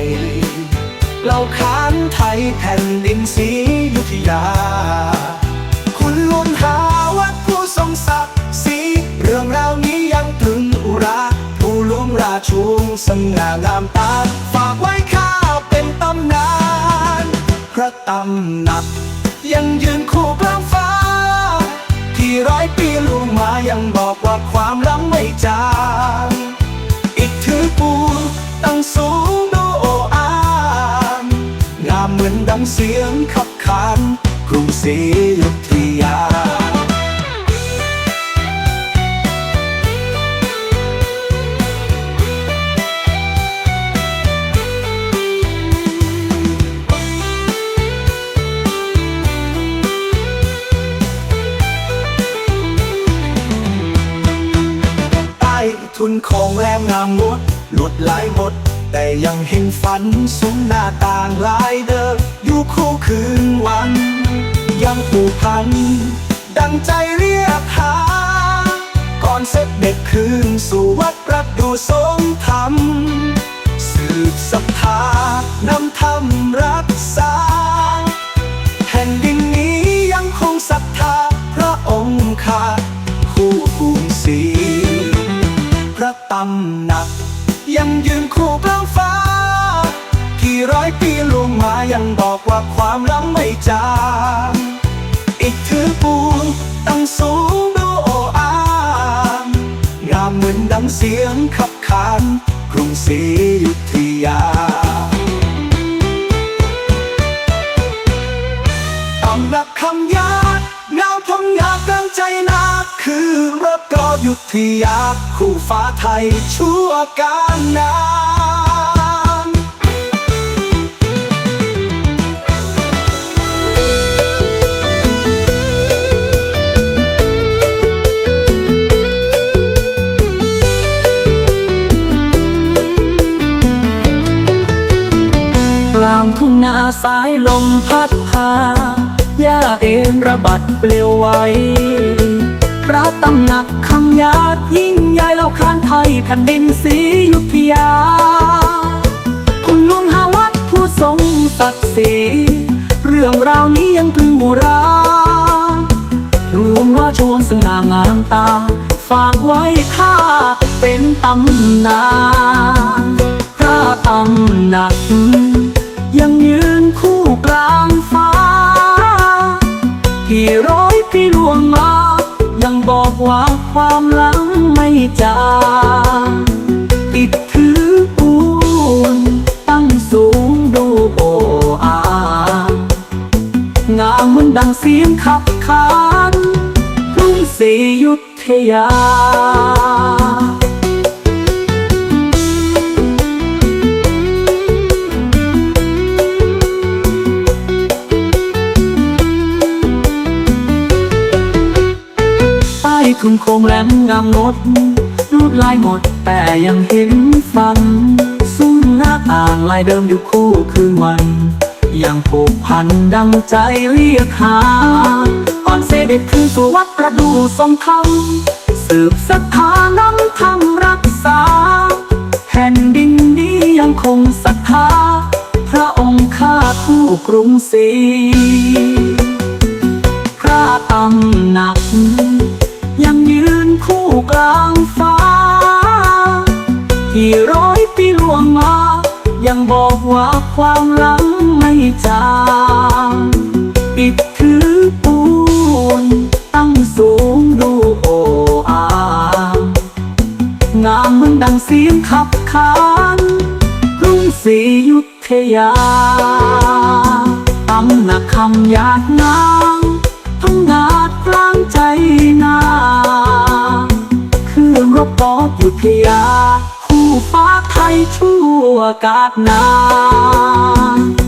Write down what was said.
จยิ่งใหญ่เราค้านไทยแผ่นดินศรีอยุธยา คุณลุนหาวัดผู้ทรงศักดิ์ศรีเรื่องราวนี้ยังตรึงอุรา ผู้ลวงราชูงสง่างามตาฝากไว้ข้าเป็นตำนาน พระตำหนักยังยืนคู่กลางฟ้า ที่ร้อยปีลุงมายังบอกว่าความล้ำไม่จาง อีกถือปูตั้งสู เหมือนดังเสียงขับขานกรุงศรีอยุธยา ใต้ทุนของแรมงามงดหลุดหลายหมด แต่ยังเห็นฝันสมหน้าต่างหลายเดิมอ คู่คืนวัน ยังผูกพัน ดังใจเรียกหา ก่อนเสด็จเด็กคืนสู่วัดประดูทรงธรรม สืบศรัทธานำธรรมรักษา แผ่นดินนี้ยังคงศรัทธาพระองค์ข้าคู่กรุงศรีพระตำหนัก ยังยืนคู่กลางฟ้ากี่ร้อยปี มายังบอกว่าความล้ำไม่จางอีกถือปูนตั้งสูงดูโออามงามเหมือนดังเสียงขับขานกรุงศรีอยุธยาตำรับคำยาดเงาทงยากลางใจนาคือรักกอยุธยาคู่ฟ้าไทยชั่วการนานาสายลมพัดพาหญ้าเอ็นระบัดเปลิวไวพระตำหนักคำยาดยิ่งใหญ่เล่าขานไทยแผ่นดินศรียุทธยา คุณลวงหาวัดผู้ทรงศักดิ์ศรีเรื่องราวนี้ยังตรึงโบราณรวมว่าชวนสง่างามตา ฝากไว้ข้าเป็นตำนานพระตำหนัก ยังยืนคู่กลางฟ้าที่ร้อยปีล่วงมา ยังบอกว่าความหลังไม่จางติดถือปูน ตั้งสูงดูโออางามเหมือนดังเสียงขับขานกรุงศรีอยุธยา ทุนโคงแหลมงามงดรูดลายหมดแต่ยังเห็นฟังซุ้มหน้าต่างลายเดิมอยู่คู่คืนวัน ยังผูกพันดังใจเรียกหาก่อนเสด็จคืนสู่วัดประดูทรงธรรมสืบศรัทธานำธรรมรักษา แผ่นดินนี้ยังคงศรัทธาพระองค์ข้าคู่กรุงศรีพระตำหนักู่กลางฟ้า ที่ร้อยปีล่วงมา ยังบอกว่าความหลังไม่จางปิดถือปูน ตั้งสูงดูโออางามเหมือนดังเสียงขับขานกรุงศรีอยุธยาตำหนักคำหยาดงามทั้งงาดกลางใจนา คือบกอยุธยา คู่ฟ้าไทยชั่วกาดนาน